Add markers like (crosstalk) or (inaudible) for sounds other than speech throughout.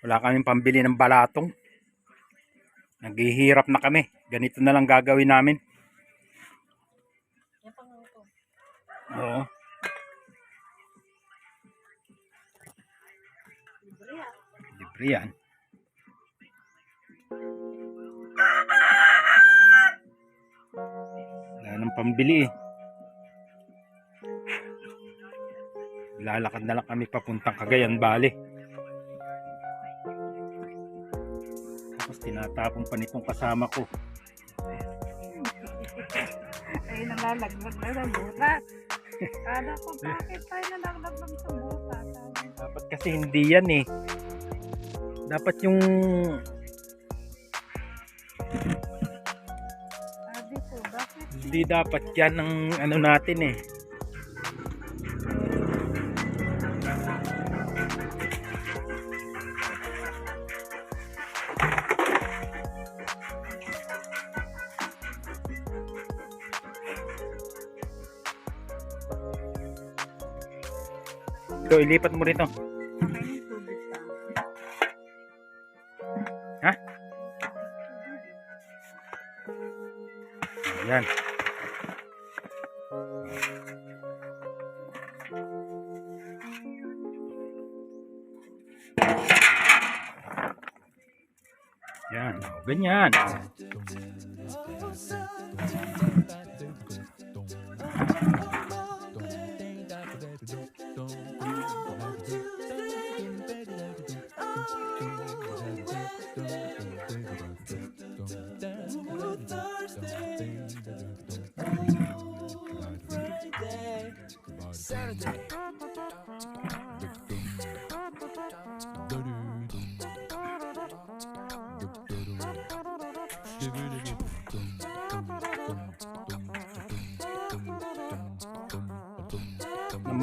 Wala kaming pambili ng balatong. Naghihirap na kami. Ganito na lang gagawin namin. Oo. Libre yan. Wala nang pambili eh. Lalakad na lang kami papuntang Cagayan Valley. Tinatapon pa nitong kasama ko. Ay, nalalaglag na ng butas. Kala ko, bakit tayo nalaglag ng sa butas? Dapat kasi hindi yan eh. Dapat yung Sabi ko, bakit? hindi dapat yan ang ano natin eh. Ilipat mo rito. Ha? Ayan. Yan, ganyan.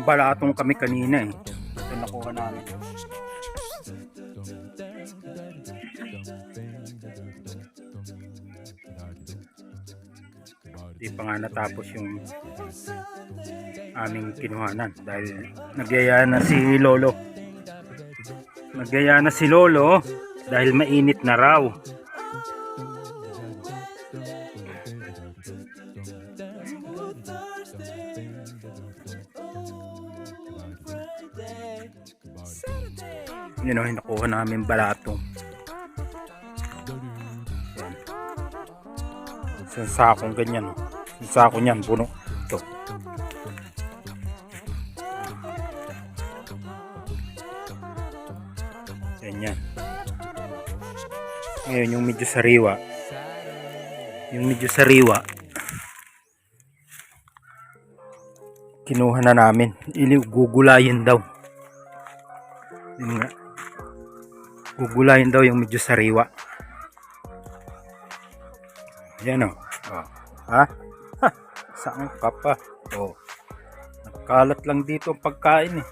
Nambalatong kami kanina eh. Ito nakuha namin. Di pa nga natapos yung aming kinuhanan dahil nagyaya na si Lolo. Nagyaya na si Lolo dahil mainit na raw. Yun o, nakuha namin balatong. Yan. Isang sakong ganyan. oh. Isang sako niyan, puno. Ito. Ganyan. Ngayon yung medyo sariwa. Yung medyo sariwa. Kinuha na namin. Ili daw. Yun nga. Gugulayin daw yung medyo sariwa. Yan o. Oh. Ha? ha? Saan ka pa? Oh. Nagkalat lang dito ang pagkain eh.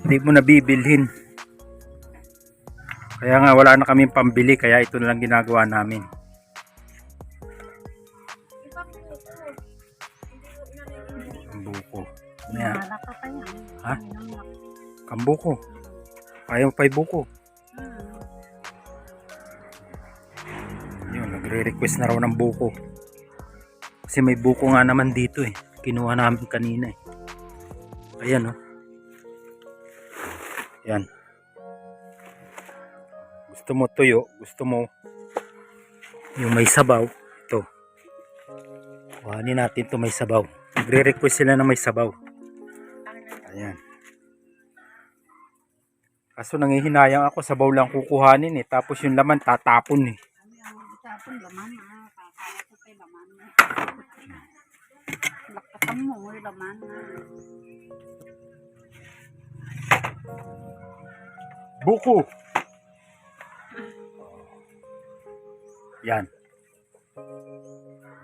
Hindi mo nabibilhin. Kaya nga wala na kaming pambili kaya ito na lang ginagawa namin. Iba ko ito. Hindi ko inanay. Ang buko. Maya, Wala ka pa yan. Ha? Kambuko. Ayaw pa'y buko. Nagre-request na raw ng buko. Kasi may buko nga naman dito eh. Kinuha namin kanina eh. Ayan oh. Yan. Gusto mo tuyo, gusto mo yung may sabaw. Ito. Kuhanin natin to may sabaw. Nagre-request sila na may sabaw. Ayan. Kaso nangihinayang ako, sabaw lang kukuhanin eh. Tapos yung laman tatapon eh. Itapon laman ah. Kakala ko kay laman. Lakatan mo yung laman ah. Buko. Yan.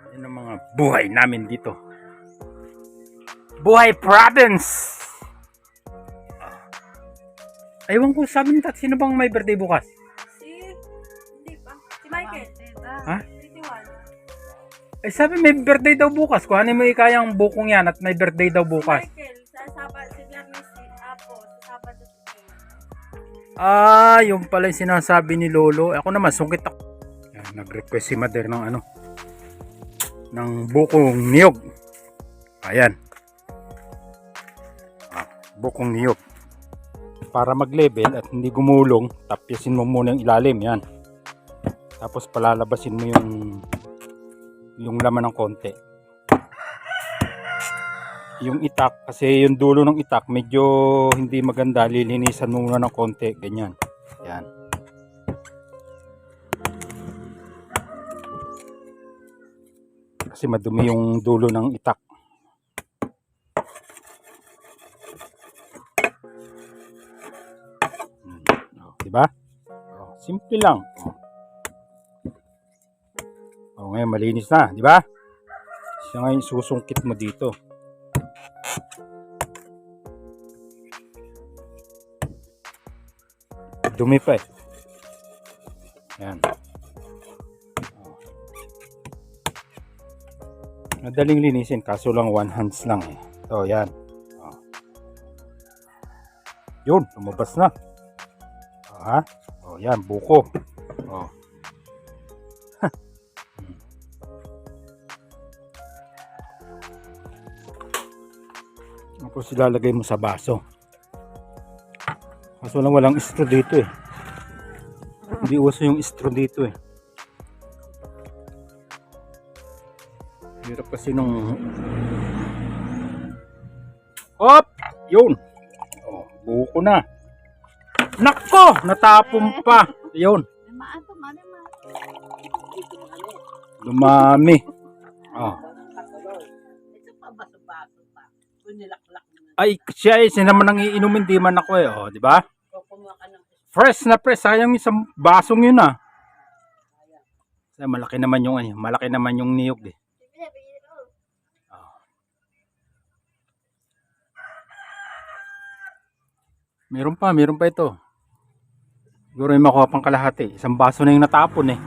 Yan ang mga buhay namin dito. Buhay province! Aywan ko, sabi ni Tat, sino bang may birthday bukas? Eh sabi may birthday daw bukas. Kuhanin mo ikayang bukong yan at may birthday daw bukas. Michael, sa Sabado, si Viernes, si Apo, sa Sabado, si Ah, yung pala yung sinasabi ni Lolo. Ako naman, sungkit ako. Yan, nag-request si Mother ng ano, ng bukong niyog. Ayan. Ah, bukong niyog. Para mag-level at hindi gumulong, tapyasin mo muna yung ilalim. Yan. Tapos palalabasin mo yung yung laman ng konti. Yung itak, kasi yung dulo ng itak, medyo hindi maganda. Lilinisan muna ng konti. Ganyan. Yan. Kasi madumi yung dulo ng itak. Hmm. Oh, diba? Oh, simple lang. Oh. Ngayon malinis na, di ba? Siya ngayon susungkit mo dito. Dumi pa eh. Yan. Madaling linisin kaso lang one hands lang eh. So yan. Oh. Yun, lumabas na. Ha? Oh, yan, buko. Oh. Tapos ilalagay mo sa baso. Kaso lang walang straw dito eh. Hindi uso yung straw dito eh. Hirap kasi nung... Hop! Yun! Oh, buko na. Nako! Natapon pa. Yun. Dumami. Oh. Ay, siya eh. Siya naman ang iinumin. Di man ako eh. Oh, di ba? Fresh na fresh. Sayang isang basong yun ah. Kasi malaki naman yung ano, malaki naman yung niyog eh. Ah. Meron pa, meron pa ito. Siguro yung makuha pang kalahati. Isang baso na yung natapon eh.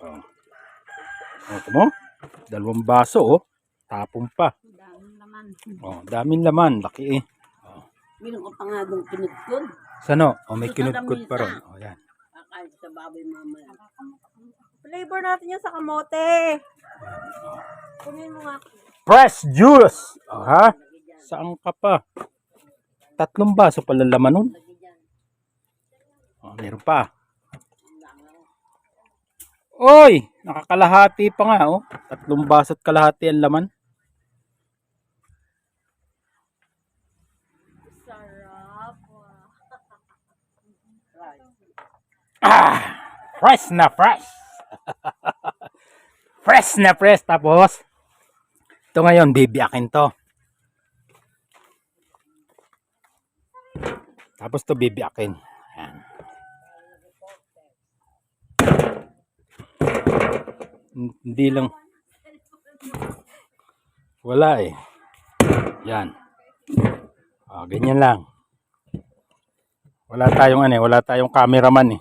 Oh. Oh, ito mo? Dalawang baso oh. Tapon pa. daming laman. Oh, daming laman, laki eh. Minum ko pa nga doon kinudkod. Sano? Oh, may kinudkod pa ron. Oh, yan. Kakain sa baboy mamaya. Flavor natin yan sa kamote. Kunin mo nga. Fresh juice! Oh, ha? Saan ka pa? Tatlong baso pala laman nun. Oh, meron pa. Oy! Nakakalahati pa nga, oh. Tatlong baso at kalahati ang laman. Sarap. Ah! Fresh na fresh! (laughs) fresh na fresh. Tapos, ito ngayon, bibiyakin to. Tapos to bibiyakin. Ayan. Hindi lang. Wala eh. Yan. Ah, ganyan lang. Wala tayong ano eh, wala tayong cameraman eh.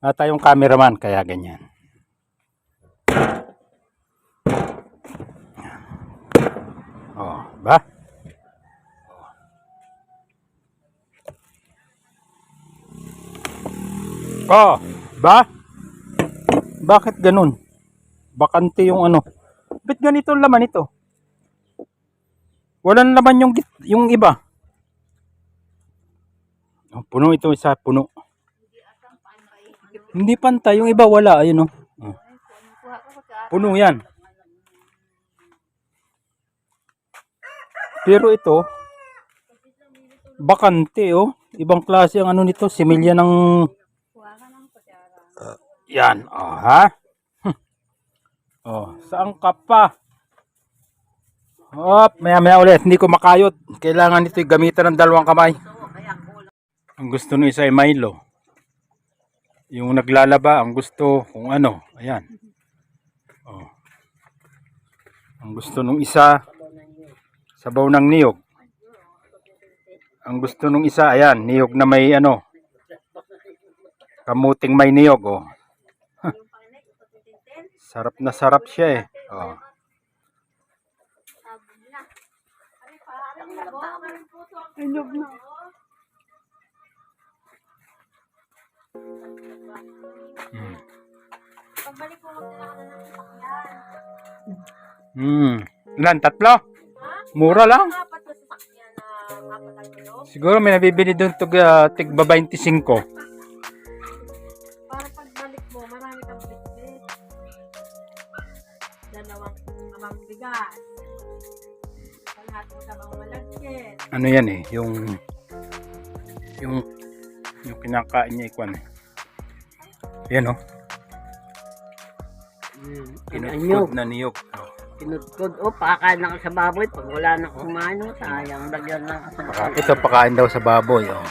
Wala tayong cameraman kaya ganyan. Oh, ba? Oh, ba? Bakit ganun? Bakante yung ano. Ba't ganito laman ito? Walang laman yung yung iba. Oh, puno ito isa, puno. Hindi pantay, yung iba wala, ayun oh. Oh. Puno yan. Pero ito, bakante oh. Ibang klase ang ano nito, similya ng... Kuha ka ng kutsara. Yan, oh ha? (laughs) Oh, saan ka pa? Hop, maya maya ulit, hindi ko makayot. Kailangan ito gamitan ng dalawang kamay. Ang gusto ng isa ay Milo. Yung naglalaba, ang gusto kung ano, ayan. Oh. Ang gusto nung isa, sabaw ng niyog. Ang gusto nung isa, ayan, niyog na may ano, kamuting may niyog, oh. Sarap na sarap siya eh. Oh. Inyog na. Mm. Pabalik po magdala ka na ng sasakyan. Hmm. Ilan? Tatlo? Mura lang? Siguro may nabibili doon ah, tig uh, tig 25. Amang bigas. Kalahating sabang malagkit. Ano yan eh, yung yung yung kinakain niya ikwan eh. Yan oh, Inanyog. kinukod na niyog. Oh. Kinudkod. O, pakakain na ka sa baboy. Pag wala na kumain, oh, sayang. Lagyan na Paka, asang ito pakain daw sa baboy. Oh.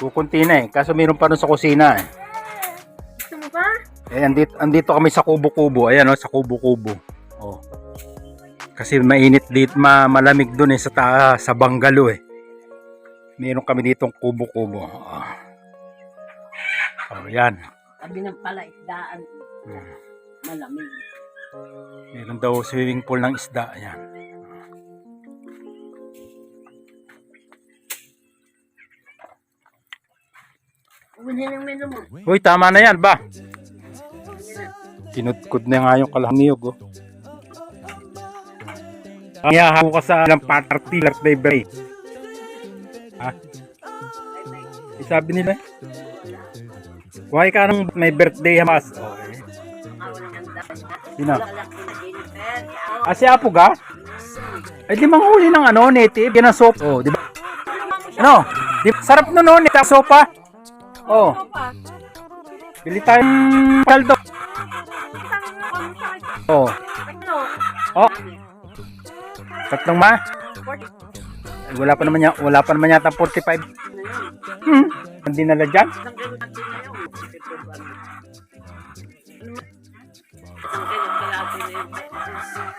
Kukunti na eh, kaso meron pa rin sa kusina eh. Gusto mo ba? Eh, andito, andito kami sa kubo-kubo. Ayan oh, sa kubo-kubo. Oh. Kasi mainit dito, ma malamig doon eh sa ta sa bungalow eh. Meron kami ditong kubo-kubo. Oh. oh, yan. Sabi ng pala, isdaan. Hmm. Malamig. Meron daw swimming pool ng isda. Mo. Uy, tama na yan ba? Kinudkod na nga yung kalamniyog. Oh. Ang yahaw ka sa ilang party birthday break. Ha? Sabi nila. Why ka nang may birthday hamas? Okay. Sino? Ah, si Apo ga? Eh, di manghuli ng ano, native. Yan ang soap. Oh, di ba? Ano? Di, sarap nun, no, native sopa. Oh. Bili tayong kaldo. Oh. Oh. Tatlong ma. Eh, Wala pa naman wala pa naman yata 45. Hmm. Hindi nala dyan.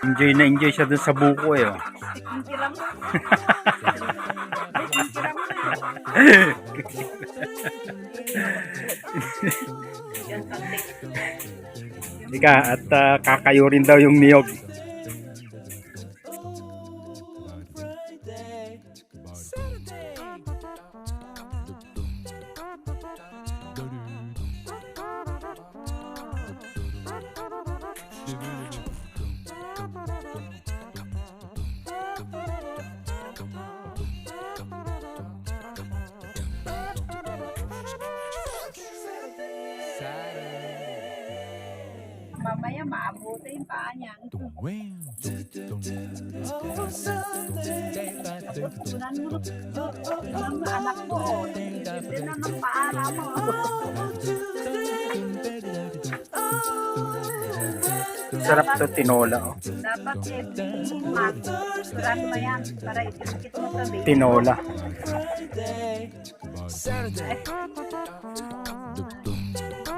Enjoy na enjoy siya dun sa buko eh. Oh. (laughs) Ika, at ah, kakayo rin daw yung niyog. Mamaya maabuti yung paa niya. Tunan mo. Tunan mo anak mo. oh. Hindi na ng mo. Sarap to tinola. Oh. Dapat eh, mat. Tunan mo yan. Para itikit mo sa baby. Tinola.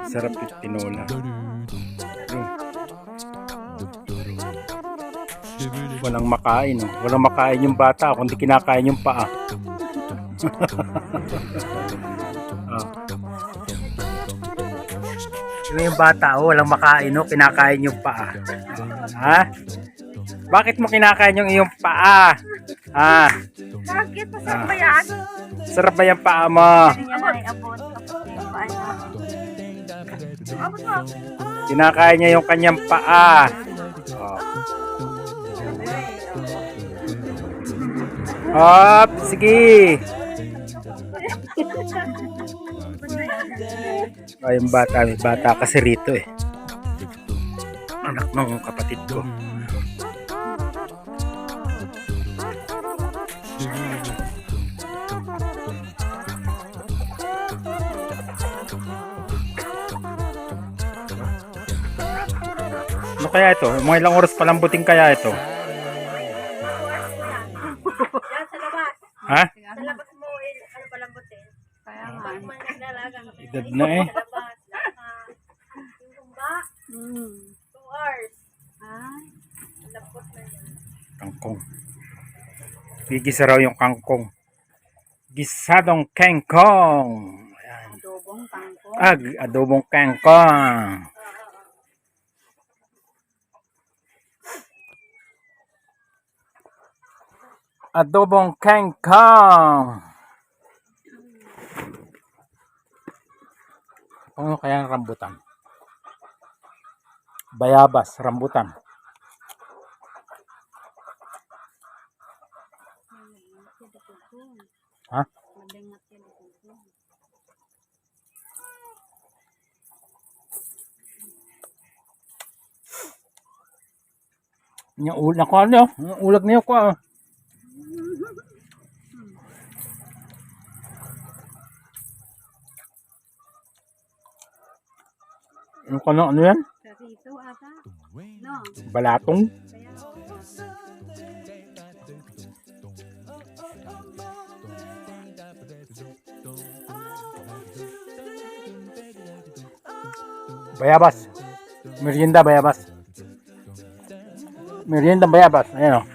Sarap yung tinola. Walang makain. Oh. Walang makain yung bata kundi kinakain yung paa. (laughs) oh. Yung bata, oh, walang makain, oh, kinakain yung paa. Ha? Bakit mo kinakain yung iyong paa? Ah, Bakit? Masarap ba yan? sarap ba yung paa mo. Kinakain niya yung kanyang paa. Hop, sige. Ay, (laughs) yung bata, may bata kasi rito eh. Anak ng kapatid ko. Ano kaya ito? Mga ilang oras palambutin kaya ito? Ha? Sa labas mo, eh, ano palang butin? Kaya nga. Pag man naglalaga. Edad na eh. Sa labas. Yung tumba, Hmm. two hours. Ay. Lapot na yan. Kangkong. Gigisa raw yung kangkong. Gisadong kangkong. Adobong tangko. Ag, adobong kangkong. Adobong kangkong. Ano kaya ang rambutan? Bayabas, rambutan. Ha? Yung ulag ko ano, yung ulag niyo ko. ah. Ano ano yan? Ata. No. Balatong? Bayabas. Merienda bayabas. Merienda bayabas. Ayan o.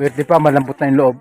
Berde pa, malambot na yung loob.